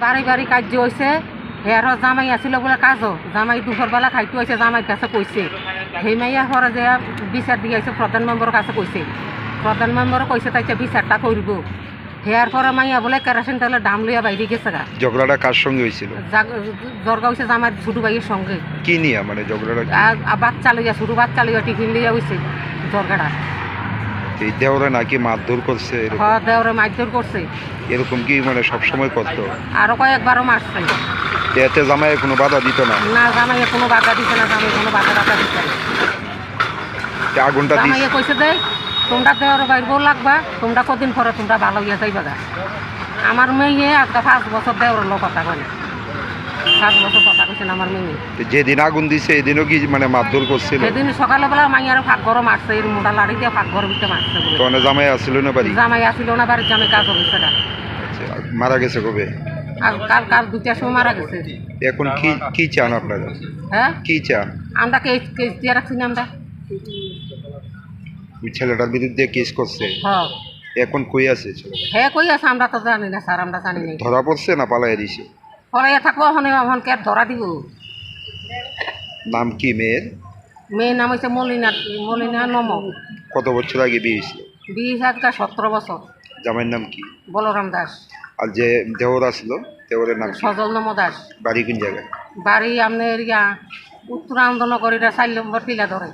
বাড়ি বাড়ি কার্য হয়েছে হেয়ার জামাই আছিল বোলে কাজও। জামাই দুপুরবেলা খাইতে হয়েছে জামাইর কাছে কইছে। সেই মাইয়া হরে যে বিচার দিয়ে আছে প্রধান মেম্বরের কাছে কইছে। প্রধান মেম্বরে কইছে তাইছে বিচারটা করব হেয়ার পরে মাইয়া বলে কেরাসিন তেলের দাম লইয়া বাইরে গেছে গা। ঝগড়াটা কার সঙ্গে হয়েছিল জর্গা হয়েছে জামাই ছোট ভাইয়ের সঙ্গে। কি নিয়ে মানে ঝগড়াটা বাচ্চা লইয়া ছোট বাচ্চা লইয়া টিফিন লইয়া হয়েছে জর্গাটা এই দেওরা নাকি মারধর করছে এরকম? হ দেওরে মারধর করছে। এরকম কি মানে সবসময় করতো? আরও কয়েকবারও মারছে। এতে জামাই কোনো বাধা দিত না? না জামাইয়ে কোনো বাধা না জামাই কোনো বাধা টাধা দিছে না। আগুনটা জামাইয়ে কইছে তোমরা দেওয়ার বাইর বউ লাগবা তোমরা কদিন পরে তোমরা ভালো যাইবা গা আমার মেয়ে আজকে পাঁচ বছর দেওয়ার লোক কথা কয় পাঁচ বছর কথা কইছেন আমার মেয়ে। যেদিন আগুন দিছে এদিনও কি মানে মারধর করছিল? সেদিন সকালবেলা মাইয়ার ফাঁক ঘর মারছে এর মোটা লাড়ি দিয়ে ফাঁক ঘর ভিতরে মারছে বলে। তখন জামাই আসছিল না বাড়ি? জামাই আসিল না বাড়ির জামাই কাজ হয়েছে না আচ্ছা, মারা গেছে কবে? আর কাল কাল সময় মারা গেছে। এখন কি কি চান আপনারা? হ্যাঁ? কি চান? আমরা কেস কেস দিয়ে রাখছি না আমরা। ওই ছেলেটার বিরুদ্ধে কেস করছে? হ্যাঁ। এখন কই আছে ছেলেটা? হ্যাঁ কই আছে? আমরা তো জানি না স্যার আমরা জানি না। ধরা পড়ছে না পালাই দিছে? পরে থাকব ওখানে ওখান কে ধরা দিব। নাম কি মেয়ের? মেয়ের নাম হচ্ছে মলিনা মলিনা নম। কত বছর আগে বিয়ে হয়েছিল? বিশ হাজার সতেরো বছর। জামাইয়ের নাম কি? বলরাম দাস। আর যে দেওর আসলো দেওরের নাম সজল নম দাস। বাড়ি কোন জায়গায়? বাড়ি আপনার ইয়া উত্তর আন্দোলনকারীরা চার নম্বর টিলা ধরে।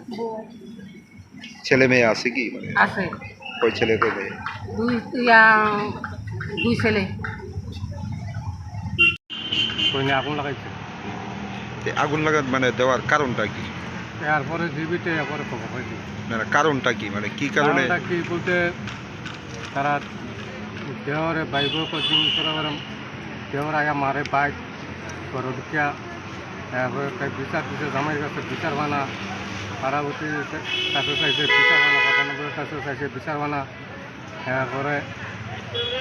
ছেলে মেয়ে আছে কি? আছে। ওই ছেলে কই মেয়ে? দুই ইয়া দুই ছেলে। কইনে আগুন লাগাইছে। তে আগুন লাগা মানে দেওয়ার কারণটা কি? এরপরে জীবিতে এরপরে খবর পাইছি। মানে কারণটা কি? মানে কি কারণে? কারণটা কি বলতে তারা দেহরে বাইক কোচিং করে দেহর আগে মারে বাইক করে ঢুকিয়া এরপরে তাই বিচার দিছে জামাইয়ের কাছে বিচার বানা পাড়াবতী কাছে চাইছে বিচার বানা পঁচানব্বই কাছে চাইছে বিচার বানা এরপরে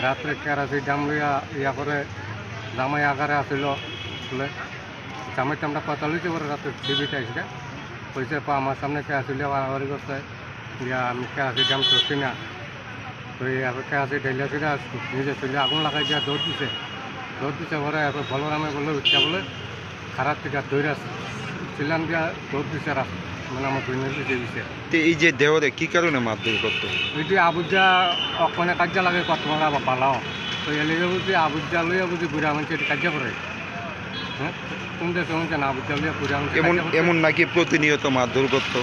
রাত্রে কেরাসি ডাম লইয়া ইয়া করে জামাই আগারে আসিল বলে জামাই টামটা কথা লইছে পরে রাত্রে টিভিতে আসলে কইছে পা আমার সামনে কে আসলে বাড়াবাড়ি করছে ইয়া আমি কে আসি দাম চলছি না। তো এবার কে আসি ডেলি আসি নিজে চলে আগুন লাগাই দিয়া দৌড় দিছে। দৌড় দিছে পরে এবার বলরামে বলে উঠছে বলে খারাপ থেকে দৌড়ে আসছে ছিলাম দিয়া দৌড় দিছে রাত মানে আমার দুই দিছে দিছে তে এই যে দেওরে কি কারণে মারধর করতো? ওইটি আবুজা অকমানে কার্য লাগে কত মারা বা পালাও। তো এলিগে বুঝি আবুজা লইয়া বুঝি বুড়া মানুষের কার্য করে। হ্যাঁ? কোন দেশে শুনছে না আবুজা লইয়া বুড়া মানুষের এমন এমন নাকি প্রতিনিয়ত মারধর করতো?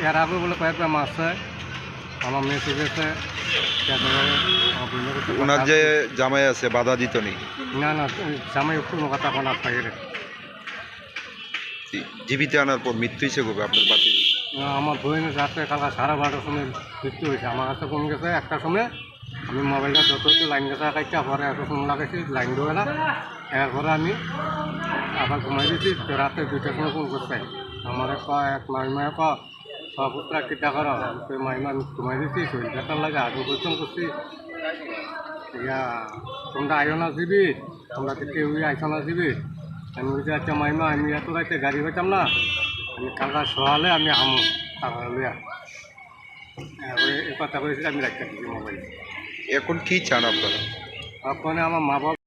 এর আগে বলে কয়েকটা মারছে আমার মেয়ে শিখেছে ওনার যে জামাই আছে বাধা দিত নি? না না জামাই কোনো কথা কোনো থাকে জীবিত আনার পর মৃত্যু হিসেবে কবে আপনার বাতি আমার বইনের রাত্রে কালকা সাড়ে বারোটার সময় মৃত্যু হয়েছে আমার কাছে কমে গেছে একটার সময় আমি মোবাইলটা যত লাইন গেছে কাটতে পরে এত ফোন লাগাইছি, লাইন দেবে না। এরপরে আমি আবার ঘুমাই দিয়েছি রাতে দুইটার সময় ফোন করছে। আমার ক এক মাইমায় ক সপুত্রা কিটা করো? তো মাইমা, আমি ঘুমাই দিয়েছি শরীর ব্যথার লাগে আগুন পরিশ্রম করছি। ইয়া, তোমরা আইও না দিবি তোমরা তো কেউ আইসো না দিবি আমি বলছি আচ্ছা মাইমা, আমি এত রাইতে গাড়ি হইতাম না, আমি কালকা সকালে আমি আমো এরপরে এই কথা করেছি আমি রাখতে দিচ্ছি মোবাইল। এখন কি চান আপনারা? আপনারা আমার মা বাবা